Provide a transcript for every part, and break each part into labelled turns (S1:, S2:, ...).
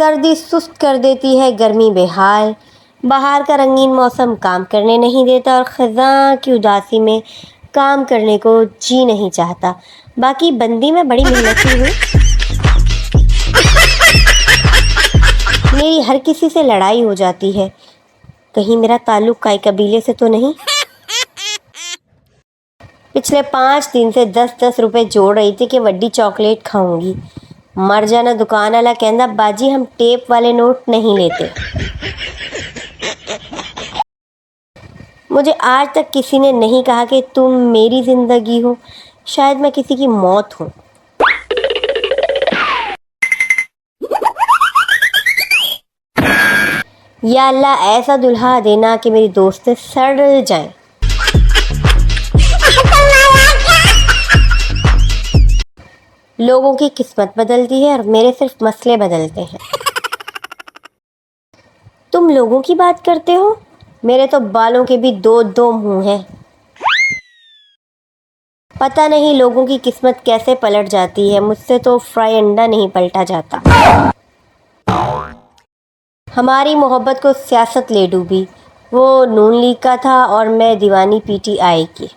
S1: सर्दी सुस्त कर देती है, गर्मी बेहाल। बाहर का रंगीन मौसम काम करने नहीं देता और ख़ज़ां की उदासी में काम करने को जी नहीं चाहता। बाकी बंदी में बड़ी मेहनती हूँ मेरी हर किसी से लड़ाई हो जाती है। कहीं मेरा ताल्लुक काई कबीले से तो नहीं? पिछले पाँच दिन से दस दस रुपए जोड़ रही थी कि वड्डी चॉकलेट खाऊँगी। मर जाना दुकान वाला कहना बाजी, हम टेप वाले नोट नहीं लेते। मुझे आज तक किसी ने नहीं कहा कि तुम मेरी ज़िंदगी हो। शायद मैं किसी की मौत हूँ। या अल्लाह, ऐसा दुल्हा देना कि मेरी दोस्तें सड़ जाएँ। लोगों की किस्मत बदलती है और मेरे सिर्फ़ मसले बदलते हैं। तुम लोगों की बात करते हो? मेरे तो बालों के भी दो दो मुँह हैं। पता नहीं लोगों की किस्मत कैसे पलट जाती है। मुझसे तो फ्राई अंडा नहीं पलटा जाता। हमारी मोहब्बत को सियासत ले डूबी। वो नून लीग का था और मैं दीवानी पीटीआई की।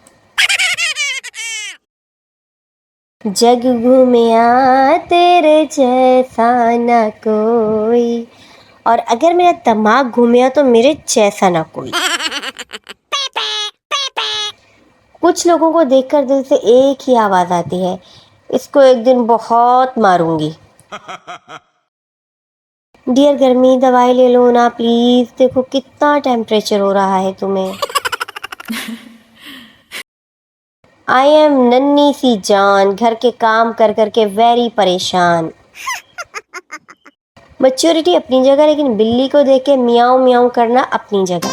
S1: जग घूमिया तेरे जैसा न कोई। और अगर मेरा दिमाग घूमिया तो मेरे जैसा ना कोई। कुछ लोगों को देखकर दिल से एक ही आवाज़ आती है, इसको एक दिन बहुत मारूँगी। डियर गर्मी, दवाई ले लो ना प्लीज़ देखो कितना टेम्परेचर हो रहा है तुम्हें। आई एम नन्नी सी जान घर के काम कर कर के वेरी परेशान। मच्योरिटी अपनी जगह, लेकिन बिल्ली को देख के मियाओ मियाओ करना अपनी जगह।